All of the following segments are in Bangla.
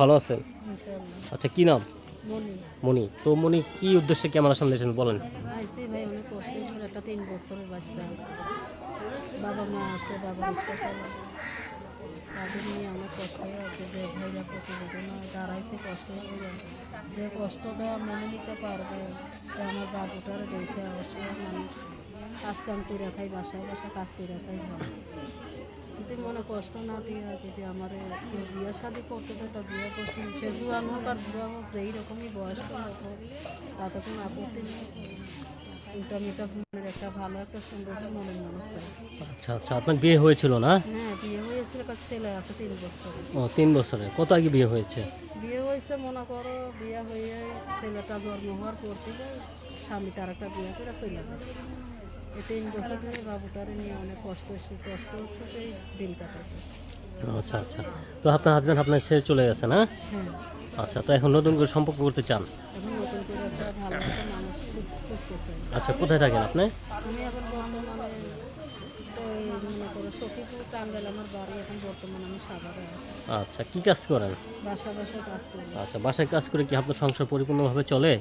ভালো আছেন? আচ্ছা কি নাম? মনি। তো মণি কি উদ্দেশ্যে ক্যামেরার সামনে এসেছেন বলেন? ভাই অনেক কষ্ট একটা তিন বছরের বাচ্চা আছে। বাবা মা আছে বাবা রিক্সা চালায় তাদের নিয়ে অনেক কষ্ট হয়ে আছে যে ভাইরা প্রতিবেদনা দাঁড়াইছে কষ্ট হয়ে যে কষ্ট দেওয়া মেনে নিতে পারবে সে আমার বাবুটারে দেখে অসহায় মানুষ। কাজ কাম করে খাই বাসায় বাসায় কাজ করে খাই যদি মনে কষ্ট না দিয়ে যদি আমার বিয়ে শাদি করতে দেয় তা বিয়ে করতে সে জুয়ান হোক আর বুড়া হোক যেই রকমই বয়স্ক হোক তাতে কোনো আপত্তি নেই। কিন্তু আমি তো মনের একটা ভালো একটা সুন্দর মনের মানুষ আচ্ছা আচ্ছা আপনার বিয়ে হয়েছিল না? হ্যাঁ বিয়ে হয়েছিল কাছে ছেলে আছে তিন বছর। ও তিন বছরে। কত আগে বিয়ে হয়েছে? বিয়ে হয়েছে মনে করো বিয়ে হয়ে ছেলেটা জন্ম হওয়ার পর থেকে স্বামী তার একটা বিয়ে করে চলে গেছে। তিন বছর ধরে বাবুটারে নিয়ে অনেক কষ্ট কষ্ট দিন আচ্ছা আচ্ছা। তো আপনার হাজব্যান্ড আপনার ছেড়ে চলে গেছে না? হ্যাঁ। আচ্ছা তো এখন নতুন করে সম্পর্ক করতে চান? আচ্ছা কোথায় থাকেন আপনি? আমি এখন বর্তমানে মনে করো সখীপুর টাঙ্গাইল আমার বাড়ি এখন বর্তমানে আমি সাভারে আচ্ছা কি কাজ করেন? বাসা বাসায় কাজ করি। আচ্ছা বাসায় কাজ করে কি আপনার সংসার পরিপূর্ণভাবে চলে?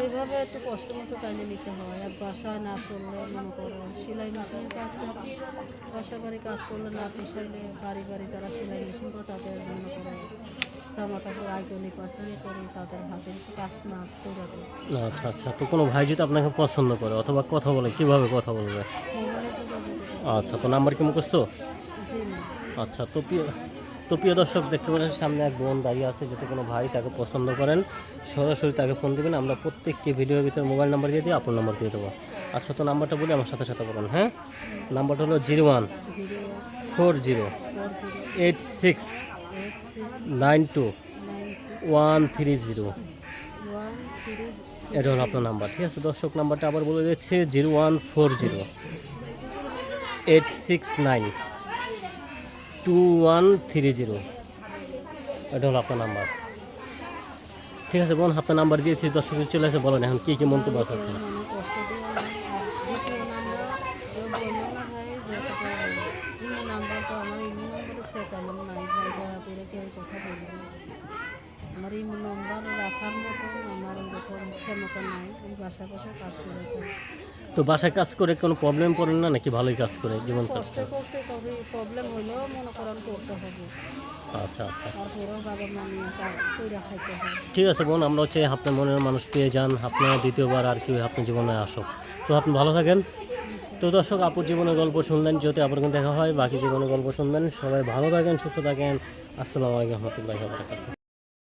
যেভাবে একটু কষ্ট মতো কাজে নিতে হয় আর বাসায় না চললে মনে করো সেলাই মেশিনের কাজ বাসা বাড়ি কাজ করলে না পোষাইলে বাড়ি বাড়ি যারা সেলাই মেশিন করে তাদের মনে করো জামা কাপড় আইকনি পাশানি করে তাদের হাতে কাজ মাছ করে আচ্ছা আচ্ছা। তো কোনো ভাই যদি আপনাকে পছন্দ করে অথবা কথা বলে কীভাবে কথা বলবে। আচ্ছা তো নাম্বার কি মুখস্থ? না আচ্ছা তো তো প্রিয় দর্শক, দেখতে পাচ্ছেন সামনে এক বোন দাঁড়িয়ে আছে, যদি কোনো ভাই তাকে পছন্দ করেন, সরাসরি তাকে ফোন দেবেন। আমরা প্রত্যেকটি ভিডিওর ভিতরে মোবাইল নাম্বার দিয়ে দিই আপনার নাম্বার দিয়ে দেবো। আচ্ছা তো নাম্বারটা বলি, আমার সাথে সাথে বলুন হ্যাঁ? নাম্বারটা হলো zero one four zero eight six nine two one three zero. এটা হলো আপনার নাম্বার, ঠিক আছে? দর্শক, নাম্বারটা আবার বলে দিচ্ছে, zero one four zero eight six nine. Two one three zero এটা হলো আপনার নাম্বার ঠিক আছে বোন আপনার নাম্বার দিয়েছি দর্শক চলে আসে বলেন এখন কী কী মন্তব্য আছে আপনার? আমার ইমো নাম্বারে রাখার মতো আমার ক্ষমতা নাই আমি কাজ করে তো বাসায় কাজ করে কোনো প্রবলেম পড়েন না নাকি ভালোই কাজ করে জীবন কাজ কষ্টে কষ্টে কবে প্রবলেম হলেও মনে করেন করতে হবে। আচ্ছা আচ্ছা। করে ঠিক আছে বোন আমরা হচ্ছে আপনার মনের মানুষ পেয়ে যান আপনার দ্বিতীয়বার আর কেউ আপনার জীবনে আসুক। তো আপনি ভালো থাকেন। তো দর্শক আপুর জীবনের গল্প শুনলেন যদি আপনার দেখা হয় বাকি জীবনের গল্প শুনবেন। সবাই ভালো থাকেন সুস্থ থাকেন। আসসালামু আলাইকুম রহমতুল্লাহ